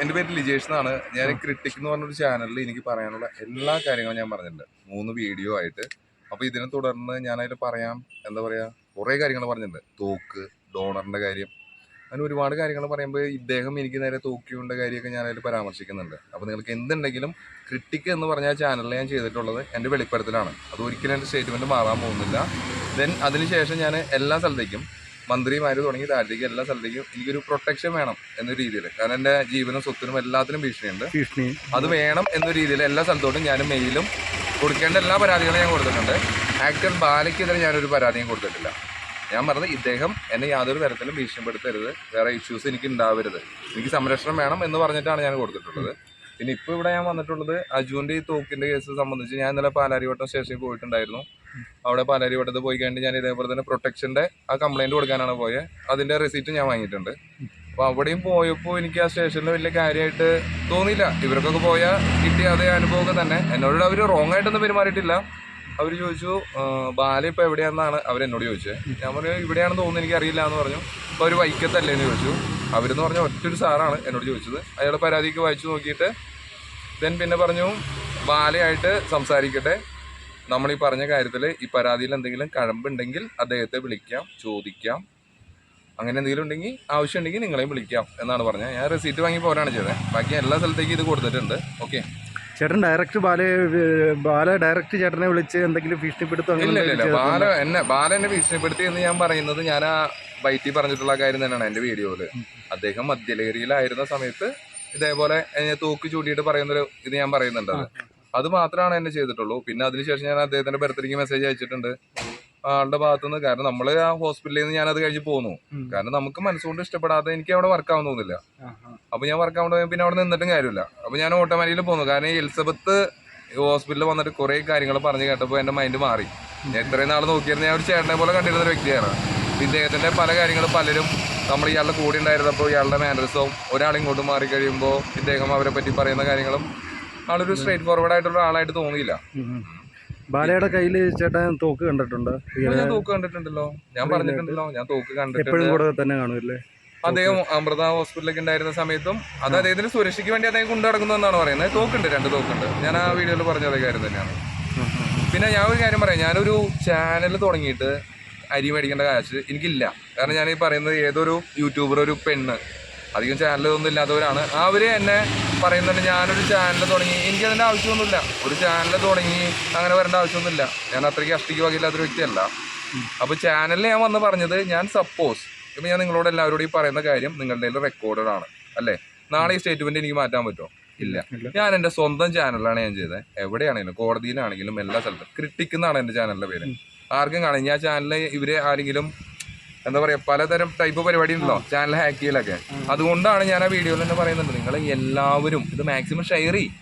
എന്റെ പേര് ലിജേഷ് എന്നാണ്. ഞാൻ ക്രിട്ടിക് എന്ന് പറഞ്ഞൊരു ചാനലിൽ എനിക്ക് പറയാനുള്ള എല്ലാ കാര്യങ്ങളും ഞാൻ പറഞ്ഞിട്ടുണ്ട്. മൂന്ന് വീഡിയോ ആയിട്ട്. അപ്പോൾ ഇതിനെ തുടർന്ന് ഞാനതിൽ പറയാം എന്താ പറയുക കുറേ കാര്യങ്ങൾ പറഞ്ഞിട്ടുണ്ട്. തോക്ക് ഡോണറിന്റെ കാര്യം. അങ്ങനെ ഒരുപാട് കാര്യങ്ങൾ പറയുമ്പോൾ ഇദ്ദേഹം എനിക്ക് നേരെ തോക്കിയുണ്ട കാര്യമൊക്കെ ഞാനതിൽ പരാമർശിക്കുന്നുണ്ട്. അപ്പോൾ നിങ്ങൾക്ക് എന്തുണ്ടെങ്കിലും ക്രിട്ടിക് എന്ന് പറഞ്ഞ ചാനലിൽ ഞാൻ ചെയ്തിട്ടുള്ളത് എന്റെ വെളിപ്പെടുത്തലാണ്. അത് ഒരിക്കലും എന്റെ സ്റ്റേറ്റ്മെന്റ് മാറാൻ പോകുന്നില്ല. ദെൻ അതിനുശേഷം ഞാൻ എല്ലാ സ്ഥലത്തേക്കും മന്ത്രിമാർ തുടങ്ങി താഴത്തേക്ക് എല്ലാ സ്ഥലത്തേക്കും എനിക്കൊരു പ്രൊട്ടക്ഷൻ വേണം എന്ന രീതിയിൽ കാരണം എന്റെ ജീവനും സ്വത്തിനും എല്ലാത്തിനും ഭീഷണിയുണ്ട്. ഭീഷണി. അത് വേണം എന്ന രീതിയിൽ എല്ലാ സ്ഥലത്തോട്ടും ഞാൻ മെയിലും കൊടുക്കേണ്ട എല്ലാ പരാതികളും ഞാൻ കൊടുത്തിട്ടുണ്ട്. ആക്ടർ ബാലയ്ക്കെതിരെ ഞാനൊരു പരാതിയും കൊടുത്തിട്ടില്ല. ഞാൻ പറഞ്ഞത് ഇദ്ദേഹം എന്നെ യാതൊരു തരത്തിലും ഭീഷണിപ്പെടുത്തരുത്. വേറെ ഇഷ്യൂസ് എനിക്ക് ഉണ്ടാവരുത്. എനിക്ക് സംരക്ഷണം വേണം എന്ന് പറഞ്ഞിട്ടാണ് ഞാൻ കൊടുത്തിട്ടുള്ളത്. പിന്നെ ഇപ്പോൾ ഇവിടെ ഞാൻ വന്നിട്ടുള്ളത് അജുവിന്റെ ഈ തോക്കിന്റെ കേസ് സംബന്ധിച്ച് ഞാൻ ഇന്നലെ പാലാരിവട്ടം സ്റ്റേഷനിൽ പോയിട്ടുണ്ടായിരുന്നു. അവിടെ പാലാരിവട്ടത്ത് പോയി കഴിഞ്ഞ് ഞാൻ ഇതേപോലെ തന്നെ പ്രൊട്ടക്ഷന്റെ ആ കംപ്ലൈന്റ് കൊടുക്കാനാണ് പോയത് അതിന്റെ റെസീറ്റ് ഞാൻ വാങ്ങിയിട്ടുണ്ട്. അപ്പോൾ അവിടെയും പോയപ്പോൾ എനിക്ക് ആ സ്റ്റേഷനിൽ വലിയ കാര്യമായിട്ട് തോന്നിയില്ല. ഇവർക്കൊക്കെ പോയാൽ കിട്ടിയ അതേ അനുഭവമൊക്കെ തന്നെ. എന്നോട് അവർ റോങ് ആയിട്ടൊന്നും പെരുമാറിയിട്ടില്ല. അവർ ചോദിച്ചു "ആ, ബാല ഇപ്പോൾ എവിടെയാണെന്നാണ് അവരെന്നോട് ചോദിച്ചത് ഞാൻ പറഞ്ഞു ഇവിടെയാണെന്ന് തോന്നുന്നു എനിക്കറിയില്ല എന്ന് പറഞ്ഞു. അപ്പോൾ അവർ വൈക്കത്തല്ലേ എന്ന് ചോദിച്ചു. അവരെന്ന് പറഞ്ഞ ഒറ്റൊരു സാറാണ് എന്നോട് ചോദിച്ചത്. അയാളുടെ പരാതിക്ക് വായിച്ചു നോക്കിയിട്ട് ദെൻ പിന്നെ പറഞ്ഞു ബാലയായിട്ട് സംസാരിക്കട്ടെ. നമ്മൾ ഈ പറഞ്ഞ കാര്യത്തിൽ ഈ പരാതിയിൽ എന്തെങ്കിലും കഴമ്പുണ്ടെങ്കിൽ അദ്ദേഹത്തെ വിളിക്കാം ചോദിക്കാം. അങ്ങനെ എന്തെങ്കിലും ഉണ്ടെങ്കിൽ ആവശ്യമുണ്ടെങ്കിൽ നിങ്ങളെയും വിളിക്കാം എന്നാണ് പറഞ്ഞത്. ഞാൻ റെസീറ്റ് വാങ്ങി പോരാണ് ചെയ്തത്. ബാക്കി എല്ലാ സ്ഥലത്തേക്കും ഇത് കൊടുത്തിട്ടുണ്ട്. ഓക്കെ ചേട്ടൻ ഡയറക്റ്റ് ബാല ബാല ഡയറക്റ്റ് ചേട്ടനെ വിളിച്ച് എന്തെങ്കിലും ഭീഷണിപ്പെടുത്തോ? അങ്ങനെ ഇല്ല ഇല്ല ബാല എന്നെ ബാല എന്നെ ഭീഷണിപ്പെടുത്തി എന്ന് ഞാൻ പറയുന്നത് ഞാൻ ആ വൈറ്റി പറഞ്ഞിട്ടുള്ള കാര്യം തന്നെയാണ് എന്റെ വീഡിയോയിൽ. അദ്ദേഹം മദ്യലഹരിയിലായിരുന്ന സമയത്ത് ഇതേപോലെ തോക്കി ചൂണ്ടിയിട്ട് പറയുന്നൊരു ഇത് ഞാൻ പറയുന്നുണ്ട് അത്. മാത്രമാണ് എന്നെ ചെയ്തിട്ടുള്ളൂ. പിന്നെ അതിനുശേഷം ഞാൻ അദ്ദേഹത്തിന്റെ ബർത്ത്ഡേക്ക് മെസ്സേജ് അയച്ചിട്ടുണ്ട് ആളുടെ ഭാഗത്തുനിന്ന്. കാരണം നമ്മൾ ആ ഹോസ്പിറ്റലിൽ നിന്ന് ഞാൻ അത് കഴിഞ്ഞ് പോന്നു. കാരണം നമുക്ക് മനസ്സുകൊണ്ട് ഇഷ്ടപ്പെടാതെ എനിക്ക് അവിടെ വർക്ക് ആവാൻ തോന്നില്ല. അപ്പൊ ഞാൻ വർക്ക് ആവാൻ പിന്നെ അവിടെ നിന്നിട്ടും കാര്യമില്ല. അപ്പൊ ഞാൻ ഓട്ടോമാറ്റിക്കിൽ പോന്നു. കാരണം ഈ എലിസബത്ത് ഹോസ്പിറ്റലിൽ വന്നിട്ട് കുറെ കാര്യങ്ങൾ പറഞ്ഞു കേട്ടപ്പോൾ എന്റെ മൈൻഡ് മാറി. ഞാൻ ഇത്രയും നാൾ നോക്കിയിരുന്ന ഞാൻ ഒരു ചേട്ടനെ പോലെ കണ്ടിരുന്ന ഒരു വ്യക്തിയാണ്. ഇദ്ദേഹത്തിന്റെ പല കാര്യങ്ങളും പലരും നമ്മൾ ഇയാളുടെ കൂടെ ഉണ്ടായിരുന്നപ്പോൾ ഇയാളുടെ മാനറിസവും ഒരാൾ ഇങ്ങോട്ട് മാറി കഴിയുമ്പോൾ ഇദ്ദേഹം അവരെ പറ്റി പറയുന്ന കാര്യങ്ങളും ആളൊരു സ്ട്രേറ്റ് ഫോർവേഡ് ആയിട്ടുള്ള ആളായിട്ട് തോന്നിയില്ല. ബാലയുടെ കയ്യിൽ ചേട്ടൻ തോക്ക് കണ്ടിട്ടുണ്ട്? ഞാൻ തോക്ക് കണ്ടിട്ടുണ്ടല്ലോ. ഞാൻ പറഞ്ഞിട്ടുണ്ടല്ലോ. ഞാൻ തോക്ക് കണ്ടിട്ടുണ്ട്. കൂടെ തന്നെ കാണുമല്ലേ? അദ്ദേഹം അമൃത ഹോസ്പിറ്റലിലേക്ക് ഉണ്ടായിരുന്ന സമയത്തും അത് അദ്ദേഹത്തിന് സുരക്ഷയ്ക്ക് വേണ്ടി അദ്ദേഹം കൊണ്ടു നടക്കുന്നതെന്നാണ് പറയുന്നത്. തോക്കുണ്ട് രണ്ട് തോക്കുണ്ട്. ഞാൻ ആ വീഡിയോയിൽ പറഞ്ഞ അതേ കാര്യം തന്നെയാണ്. പിന്നെ ഞാൻ ഒരു കാര്യം പറയാം. ഞാനൊരു ചാനൽ തുടങ്ങിയിട്ട് അരി മേടിക്കേണ്ട കാശ് എനിക്കില്ല. കാരണം ഞാൻ ഈ പറയുന്നത് ഏതൊരു യൂട്യൂബർ ഒരു പെണ്ണ് അധികം ചാനലൊന്നും ഇല്ലാത്തവരാണ്. അവർ എന്നെ പറയുന്നുണ്ട് ഞാനൊരു ചാനൽ തുടങ്ങി എനിക്ക് അതിന്റെ ആവശ്യമൊന്നുമില്ല. ഒരു ചാനൽ തുടങ്ങി അങ്ങനെ വരേണ്ട ആവശ്യമൊന്നുമില്ല. ഞാൻ അത്രയ്ക്ക് അഷ്ടിക്ക് വകയില്ലാത്തൊരു വ്യക്തിയല്ല. അപ്പോൾ ചാനലിൽ ഞാൻ വന്ന് പറഞ്ഞത് ഞാൻ സപ്പോസ് ഇപ്പം ഞാൻ നിങ്ങളോട് എല്ലാവരോടും ഈ പറയുന്ന കാര്യം നിങ്ങളുടെ റെക്കോർഡഡ് ആണ് അല്ലേ? നാളെ ഈ സ്റ്റേറ്റ്മെന്റ് എനിക്ക് മാറ്റാൻ പറ്റുമോ? ഇല്ല. ഇല്ല. ഞാൻ എന്റെ സ്വന്തം ചാനലാണ് ഞാൻ ചെയ്തത്. എവിടെയാണെങ്കിലും കോടതിയിലാണെങ്കിലും എല്ലാ സ്ഥലത്തും. ക്രിട്ടിക് എന്നാണ് എന്റെ ചാനലിന്റെ പേര്. ആർക്കും കാണാം ഞാൻ ചാനലിൽ ഇവർ ആരെങ്കിലും എന്താ പറയുക പലതരം ടൈപ്പ് പരിപാടി ഉണ്ടല്ലോ ചാനൽ ഹാക്ക് ചെയ്യലൊക്കെ. അതുകൊണ്ടാണ് ഞാൻ ആ വീഡിയോയിൽ തന്നെ പറയുന്നുണ്ട് നിങ്ങൾ എല്ലാവരും ഇത് മാക്സിമം ഷെയർ ചെയ്യും.